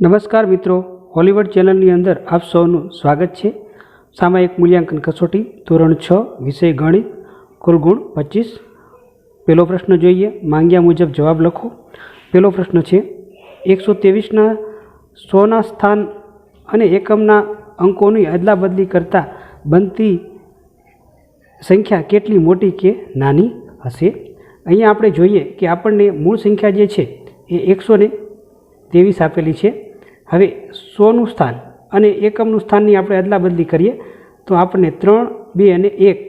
નમસ્કાર મિત્રો, હોલિવૂડ ચેનલની અંદર આપ સૌનું સ્વાગત છે. સામાયિક મૂલ્યાંકન કસોટી ધોરણ છ, વિષય ગણિત કુલ ગુણ પચીસ. પહેલો પ્રશ્ન જોઈએ, માંગ્યા મુજબ જવાબ લખો. પહેલો પ્રશ્ન છે, એકસો ત્રેવીસના સોના સ્થાન અને એકમના અંકોની અદલાબદલી કરતાં બનતી સંખ્યા કેટલી મોટી કે નાની હશે? અહીંયા આપણે જોઈએ કે આપણને મૂળ સંખ્યા જે છે, એ એકસો ને ત્રેવીસ આપેલી છે. હવે સોનું સ્થાન અને એકમનું સ્થાનની આપણે અદલાબદલી કરીએ, તો આપણને ત્રણ, બે અને એક,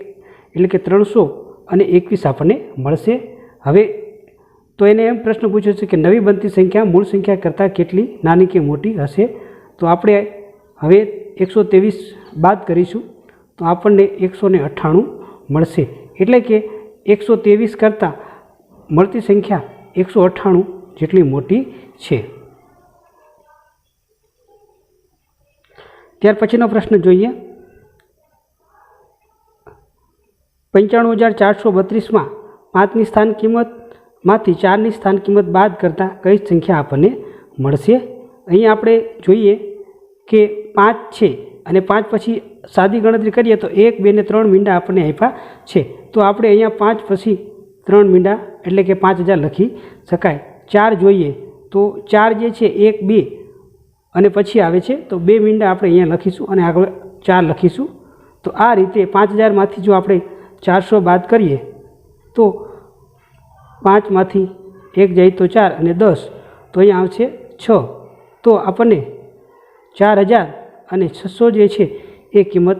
એટલે કે ત્રણસો અને એકવીસ આપણને મળશે. હવે તો એને એમ પ્રશ્ન પૂછ્યો છે કે નવી બનતી સંખ્યા મૂળ સંખ્યા કરતાં કેટલી નાની કે મોટી હશે? તો આપણે હવે એકસો ત્રેવીસ બાદ કરીશું, તો આપણને એકસો ને અઠ્ઠાણું મળશે. એટલે કે એકસો ત્રેવીસ કરતાં મળતી સંખ્યા એકસો અઠ્ઠાણું જેટલી મોટી છે. ત્યાર પછીનો પ્રશ્ન જોઈએ. પંચાણું હજાર ચારસો બત્રીસમાં પાંચની સ્થાન કિંમતમાંથી ચારની સ્થાન કિંમત બાદ કરતાં કઈ સંખ્યા આપણને મળશે? અહીં આપણે જોઈએ કે પાંચ છે અને પાંચ પછી સાદી ગણતરી કરીએ તો એક, બે ને ત્રણ મીંડા આપણને આપ્યા છે. તો આપણે અહીંયા પાંચ પછી ત્રણ મીંડા એટલે કે પાંચ હજાર લખી શકાય. ચાર જોઈએ તો ચાર જે છે, એક, બે અને પછી આવે છે, તો બે મીંડા આપણે અહીંયા લખીશું અને આગળ ચાર લખીશું. તો આ રીતે પાંચ હજારમાંથી જો આપણે ચારસો બાદ કરીએ, તો પાંચમાંથી એક જાય તો ચાર અને દસ, તો અહીંયા આવશે છ. તો આપણને ચાર હજાર અને છસો જે છે એ કિંમત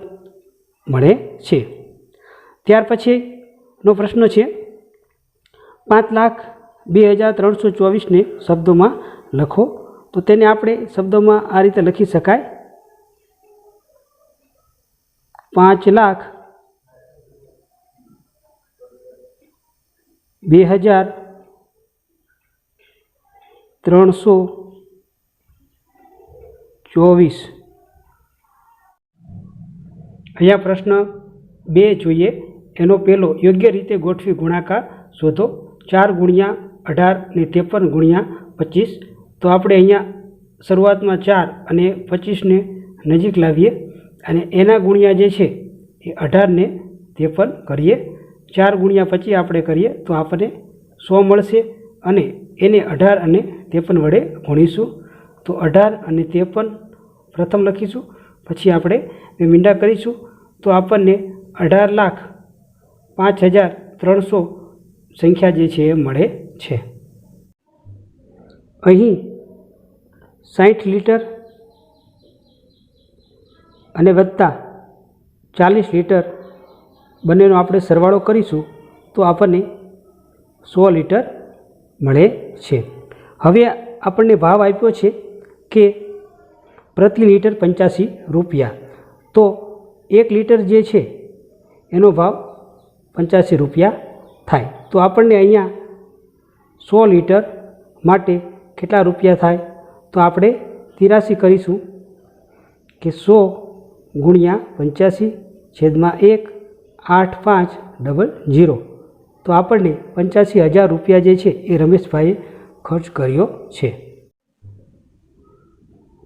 મળે છે. ત્યાર પછીનો પ્રશ્ન છે, પાંચ લાખ બે હજાર ત્રણસો ચોવીસને શબ્દોમાં લખો. તો તેને આપણે શબ્દોમાં આ રીતે લખી શકાય. પાંચ લાખ બે હજાર ત્રણસો ચોવીસ. અહીંયા પ્રશ્ન બે જોઈએ. એનો પહેલો યોગ્ય રીતે ગોઠવી ગુણાકાર શોધો. ચાર ગુણ્યા અઢાર ને ત્રેપન ગુણ્યા પચીસ. તો આપણે અહીંયા શરૂઆતમાં ચાર અને પચીસને નજીક લાવીએ અને એના ગુણ્યા જે છે એ અઢારને તે પણ કરીએ. ચાર ગુણ્યા પચીસ આપણે કરીએ તો આપણને સો મળશે અને એને અઢાર અને ત્રેપન વડે ગુણીશું. તો અઢાર અને ત્રેપન પ્રથમ લખીશું, પછી આપણે બે મીંડા કરીશું. તો આપણને અઢાર લાખ પાંચ હજાર ત્રણસો સંખ્યા જે છે એ મળે છે. અહીં સાઠ લીટર અને વધતા ચાલીસ લીટર બંનેનો આપણે સરવાળો કરીશું તો આપણને સો લીટર મળે છે. હવે આપણને ભાવ આપ્યો છે કે પ્રતિ લીટર પંચ્યાસી રૂપિયા. તો એક લીટર જે છે એનો ભાવ પંચ્યાસી રૂપિયા થાય. તો આપણને અહીંયા સો લીટર માટે કેટલા રૂપિયા થાય? તો આપણે તિરાસી કરીશું કે સો ગુણ્યા પંચ્યાસી છેદમાં એક આઠ પાંચ ડબલ જીરો તો આપણને પંચ્યાસી હજાર રૂપિયા જે છે એ રમેશભાઈએ ખર્ચ કર્યો છે.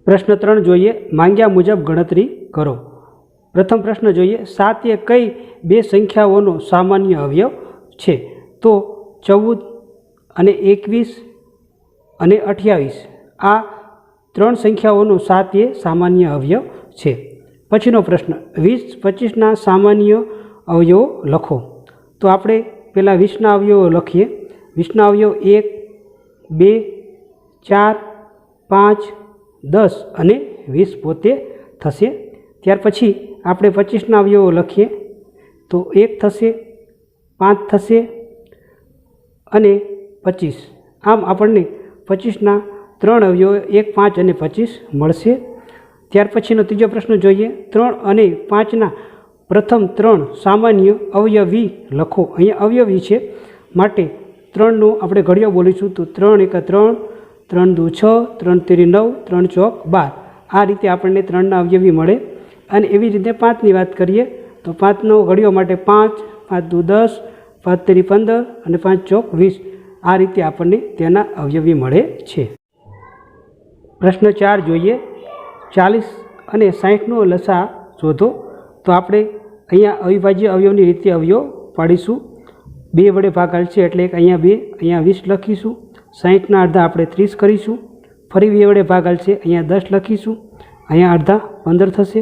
પ્રશ્ન ત્રણ જોઈએ, માંગ્યા મુજબ ગણતરી કરો. પ્રથમ પ્રશ્ન જોઈએ સાત એ કઈ બે સંખ્યાઓનો સામાન્ય અવયવ છે? તો ચૌદ અને એકવીસ અને અઠ્યાવીસ. આ ત્રણ સંખ્યાઓનો સાત એ સામાન્ય અવયવ છે. પછીનો પ્રશ્ન, વીસ પચીસના સામાન્ય અવયવો લખો. તો આપણે પહેલાં વીસના અવયવો લખીએ. વીસના અવયવ એક, બે, ચાર, પાંચ, દસ અને વીસ પોતે થશે. ત્યાર પછી આપણે પચીસના અવયવો લખીએ. તો એક થશે, પાંચ થશે અને પચીસ. આમ આપણને પચીસના ત્રણ અવયવો, એક, પાંચ અને પચીસ મળશે. ત્યાર પછીનો ત્રીજો પ્રશ્ન જોઈએ. ત્રણ અને પાંચના પ્રથમ ત્રણ સામાન્ય અવયવી લખો. અહીંયા અવયવી છે માટે ત્રણનું આપણે ઘડિયો બોલીશું તો ત્રણ એકા ત્રણ ત્રણ દુ છ, ત્રણ તેરી નવ, ત્રણ ચોક બાર. આ રીતે આપણને ત્રણના અવયવી મળે. અને એવી રીતે પાંચની વાત કરીએ તો પાંચનો ઘડિયો માટે પાંચ પાંચ દુ દસ, પાંચ તેરી પંદર અને પાંચ ચોક વીસ. આ રીતે આપણને તેના અવયવી મળે છે. પ્રશ્ન ચાર જોઈએ. ચાલીસ અને સાહીઠનો લસા શોધો. તો આપણે અહીંયા અવિભાજ્ય અવયવની રીતે અવયવ પાડીશું. બે વડે ભાગાલ છે એટલે એક અહીંયા બે, અહીંયા વીસ લખીશું. સાહીઠના અડધા આપણે ત્રીસ કરીશું. ફરી બે વડે ભાગાલ છે અહીંયા દસ લખીશું. અહીંયા અડધા પંદર થશે.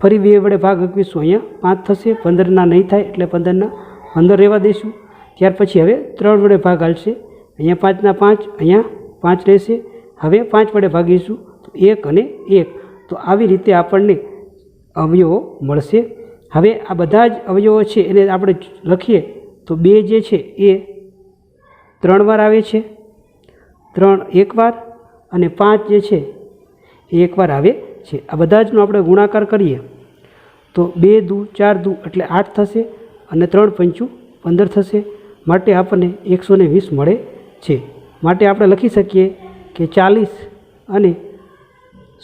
ફરી બે વડે ભાગ અકવીશું, અહીંયા પાંચ થશે. પંદરના નહીં થાય એટલે પંદરના પંદર રહેવા દઈશું. ત્યાર પછી હવે ત્રણ વડે ભાગ હાલશે. અહીંયા પાંચના પાંચ, અહીંયા પાંચ રહેશે. હવે પાંચ વડે ભાગીશું, તો એક અને એક. તો આવી રીતે આપણને અવયવો મળશે. હવે આ બધા જ અવયવો છે, એને આપણે લખીએ, તો બે જે છે એ ત્રણ વાર આવે છે. ત્રણ એક વાર અને પાંચ જે છે, એ એકવાર આવે છે. આ બધા જનો આપણે ગુણાકાર કરીએ. તો બે દુ ચાર દુ એટલે આઠ થશે અને ત્રણ પંચું પંદર થશે. માટે આપણને એકસો વીસ મળે છે. માટે આપણે લખી શકીએ કે ચાલીસ અને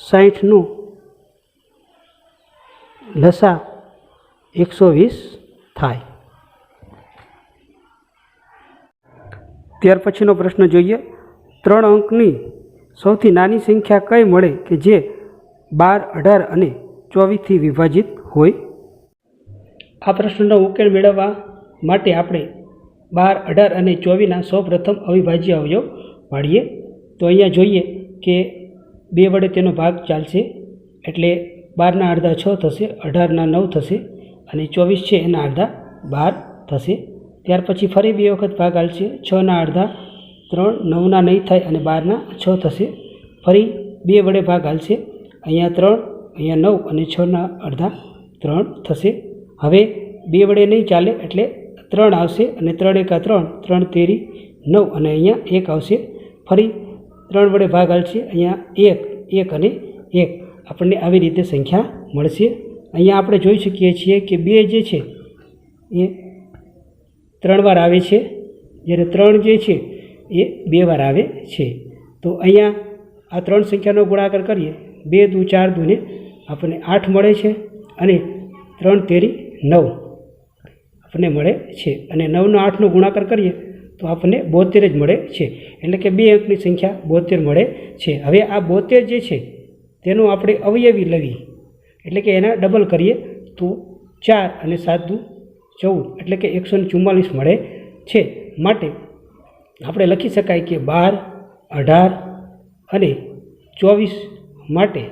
સાઠનું લસા એકસો વીસ થાય. ત્યાર પછીનો પ્રશ્ન જોઈએ. ત્રણ અંકની સૌથી નાની સંખ્યા કઈ મળે કે જે બાર, અઢાર અને ચોવીસથી વિભાજિત હોય? આ પ્રશ્નનો ઉકેલ મેળવવા માટે આપણે બાર, અઢાર અને ચોવીસના સૌપ્રથમ અવિભાજ્ય અવયવ પાડીએ તો અહીંયા જોઈએ કે બે વડે તેનો ભાગ ચાલશે એટલે બારના અડધા છ થશે, અઢારના નવ થશે અને ચોવીસ છે એના અડધા બાર થશે. ત્યાર પછી ફરી બે વખત ભાગ હાલશે છના અડધા, ત્રણ, નવના નહીં થાય અને બારના છ થશે. ફરી બે વડે ભાગ હાલશે અહીંયા ત્રણ, અહીંયા નવ અને છના અડધા ત્રણ થશે. હવે બે વડે નહીં ચાલે એટલે ત્રણ આવશે અને ત્રણ એકા ત્રણ ત્રણ તેરી, નવ અને અહીંયા એક આવશે. ફરી ત્રણ વડે ભાગ હાલશે અહીંયા એક એક અને એક. આપણને આવી રીતે સંખ્યા મળશે. અહીંયા આપણે જોઈ શકીએ છીએ કે બે જે છે, એ ત્રણ વાર આવે છે. જ્યારે ત્રણ જે છે, એ બે વાર આવે છે. તો અહીંયા આ ત્રણ સંખ્યાનો ગુણાકાર કરીએ. બે દુ ચાર દુને આપણને આઠ મળે છે અને ત્રણ તેરી નવ આપણને મળે છે. અને નવનો આઠનો ગુણાકાર કરીએ તો આપણને બોતેર જ મળે છે. એટલે કે બે અંકની સંખ્યા બોતેર મળે છે. હવે આ બોતેર જે છે, તેનું આપણે અવયવી લવી એટલે કે એના ડબલ કરીએ તો ચાર અને સાત દુ ચૌદ. એટલે કે એકસો ચુમ્માલીસ મળે છે. માટે આપણે લખી શકાય કે બાર, અઢાર અને ચોવીસ માટે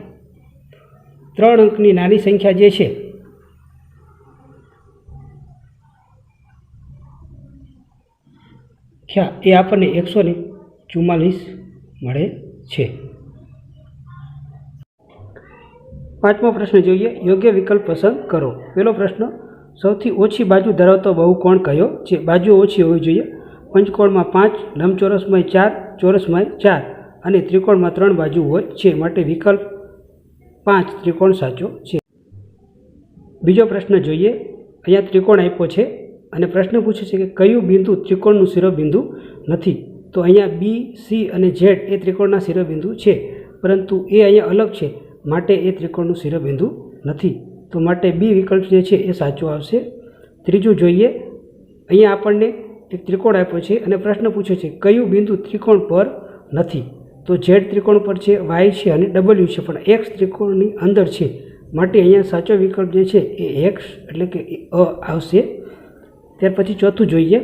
ત્રણ અંકની નાની સંખ્યા જે છે ખ્યા એ આપણને એકસો ને ચુમ્માલીસ મળે છે. પાંચમો પ્રશ્ન જોઈએ. યોગ્ય વિકલ્પ પસંદ કરો. પહેલો પ્રશ્ન, સૌથી ઓછી બાજુ ધરાવતો બહુકોણ કયો? છે બાજુ ઓછી હોવી જોઈએ. પંચકોણમાં પાંચ લંબચોરસમાં ચાર ચોરસમાં ચાર અને ત્રિકોણમાં ત્રણ બાજુ હોય છે માટે વિકલ્પ પાંચ ત્રિકોણ સાચો છે. બીજો પ્રશ્ન જોઈએ. અહીંયા ત્રિકોણ આપ્યો છે. અને પ્રશ્ન પૂછે છે કે કયું બિંદુ ત્રિકોણનું શિરોબિંદુ નથી? તો અહીંયા બી સી અને ઝેડ એ ત્રિકોણના શિરોબિંદુ છે, પરંતુ એ અહીંયા અલગ છે. માટે એ ત્રિકોણનું શિરોબિંદુ નથી. તો માટે બી વિકલ્પ જે છે એ સાચો આવશે. ત્રીજું જોઈએ, અહીંયા આપણને એક ત્રિકોણ આપ્યો છે અને પ્રશ્ન પૂછ્યો છે, કયું બિંદુ ત્રિકોણ પર નથી? તો ઝેડ ત્રિકોણ પર છે વાય છે અને ડબલ્યુ છે, પણ એક્સ ત્રિકોણની અંદર છે. માટે અહીંયા સાચો વિકલ્પ જે છે એ એક્સ એટલે કે અ આવશે. ત્યાર પછી ચોથું જોઈએ.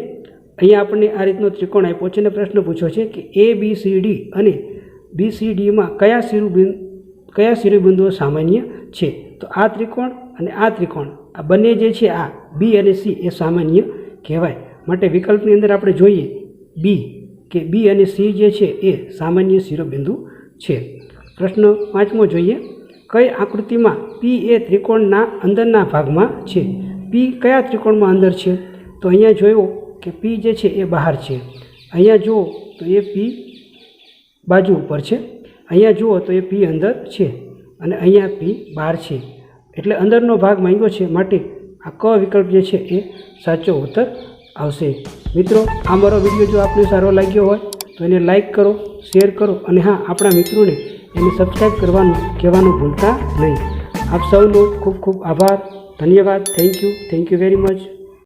અહીંયા આપણને આ રીતનો ત્રિકોણ આપ્યો છે અને પ્રશ્ન પૂછ્યો છે કે એ બી સી ડી અને બી સી ડીમાં કયા શિરોબિંદુ, કયા શિરોબિંદુઓ સામાન્ય છે? તો આ ત્રિકોણ અને આ ત્રિકોણ, આ બંને જે છે આ બી અને સી એ સામાન્ય કહેવાય. માટે વિકલ્પની અંદર આપણે જોઈએ બી કે બી અને સી જે છે એ સામાન્ય શિરોબિંદુ છે. પ્રશ્ન પાંચમો જોઈએ. કઈ આકૃતિમાં પી એ ત્રિકોણના અંદરના ભાગમાં છે? પી કયા ત્રિકોણમાં અંદર છે? તો અહીંયા જોયો કે પી જે છે એ બહાર છે. અહીંયા જુઓ તો એ પી બાજુ ઉપર છે. અહીંયા જુઓ તો એ પી અંદર છે અને અહીંયા પી બહાર છે. એટલે અંદરનો ભાગ માંગ્યો છે માટે આ ક વિકલ્પ જે છે એ સાચો ઉત્તર આવશે. મિત્રો, આ મારો વીડિયો જો આપને સારો લાગ્યો હોય તો એને લાઇક કરો, શેર કરો અને હા, આપણા મિત્રોને એને સબસ્ક્રાઈબ કરવાનું કહેવાનું ભૂલતા નહીં. આપ સૌનો ખૂબ ખૂબ આભાર. ધન્યવાદ. Thank you. Thank you very much.